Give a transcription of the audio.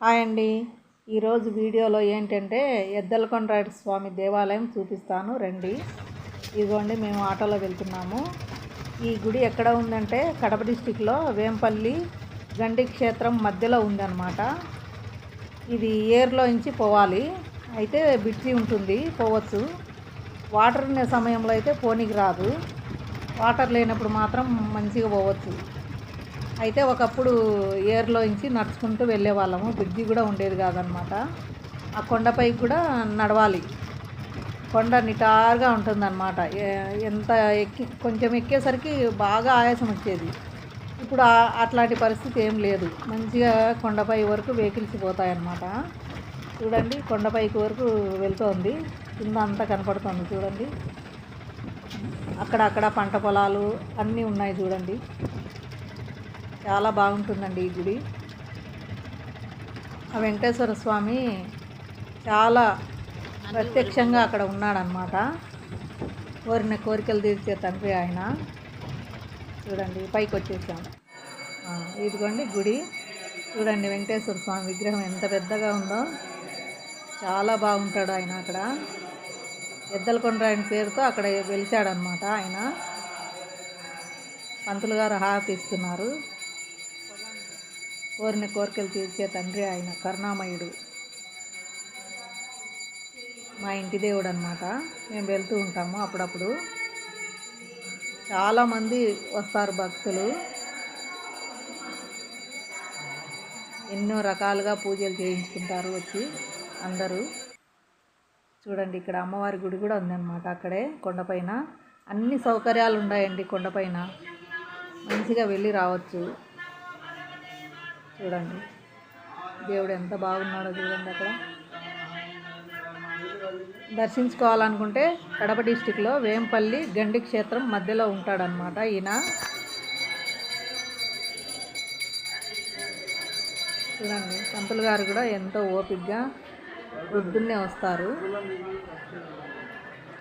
Hi అండి. ఈరోజు వీడియోలో ఏంటంటే ఎద్దలకొండరాయుడు స్వామి దేవాలయం చూపిస్తాను. రండి. ఇదిగోండి మేము ఆటోలో వెళ్తున్నాము. ఈ గుడి ఎక్కడ ఉందంటే కడప డిస్టిక్లో వేంపల్లి గండి క్షేత్రం మధ్యలో ఉందన్నమాట. ఇది ఏర్లో నుంచి పోవాలి. అయితే బిడ్జి ఉంటుంది పోవచ్చు. వాటర్ ఉన్న సమయంలో అయితే పోనీకి రాదు. వాటర్ లేనప్పుడు మాత్రం మంచిగా పోవచ్చు. అయితే ఒకప్పుడు ఏర్లో నుంచి నడుచుకుంటూ వెళ్ళే వాళ్ళము బ్రిడ్జి కూడా ఉండేది కాదనమాట. ఆ కొండపైకి కూడా నడవాలి. కొండ నిటారుగా ఉంటుందన్నమాట. ఎంత ఎక్కి కొంచెం ఎక్కేసరికి బాగా ఆయాసం వచ్చేది. ఇప్పుడు అట్లాంటి పరిస్థితి ఏం లేదు. మంచిగా కొండపై వరకు వెహికల్స్ పోతాయన్నమాట. చూడండి కొండపైకి వరకు వెళ్తోంది. కింద అంతా కనపడుతుంది చూడండి. అక్కడక్కడ పంట పొలాలు అన్నీ ఉన్నాయి చూడండి. చాలా బాగుంటుందండి ఈ గుడి. ఆ వెంకటేశ్వర స్వామి చాలా ప్రత్యక్షంగా అక్కడ ఉన్నాడనమాట కోరిన కోరికలు తీర్చే తండ్రి ఆయన. చూడండి పైకి వచ్చేసాం. ఇదిగోండి గుడి. చూడండి వెంకటేశ్వర స్వామి విగ్రహం ఎంత పెద్దగా ఉందో. చాలా బాగుంటాడు ఆయన అక్కడ. ఎద్దలకొండ ఆయన పేరుతో అక్కడ వెలిచాడనమాట ఆయన. పంతులు గారు హారతి ఇస్తున్నారు. కోరిన కోరికలు తీర్చే తండ్రి ఆయన కరుణామయుడు. మా ఇంటి దేవుడు అనమాట మేము వెళ్తూ ఉంటాము అప్పుడప్పుడు. చాలామంది వస్తారు భక్తులు. ఎన్నో రకాలుగా పూజలు చేయించుకుంటారు వచ్చి అందరూ. చూడండి ఇక్కడ అమ్మవారి గుడి కూడా ఉందన్నమాట అక్కడే కొండపైన అన్ని సౌకర్యాలు ఉన్నాయండి కొండపైన మంచిగా వెళ్ళి రావచ్చు. చూడండి. దేవుడు ఎంత బాగున్నాడో చూడండి అక్కడ. దర్శించుకోవాలనుకుంటే కడప డిస్టిక్లో వేంపల్లి గండి క్షేత్రం మధ్యలో ఉంటాడనమాట ఈయన. చూడండి పంతులు గారు కూడా ఎంతో ఓపిక్గా పొద్దున్నే వస్తారు.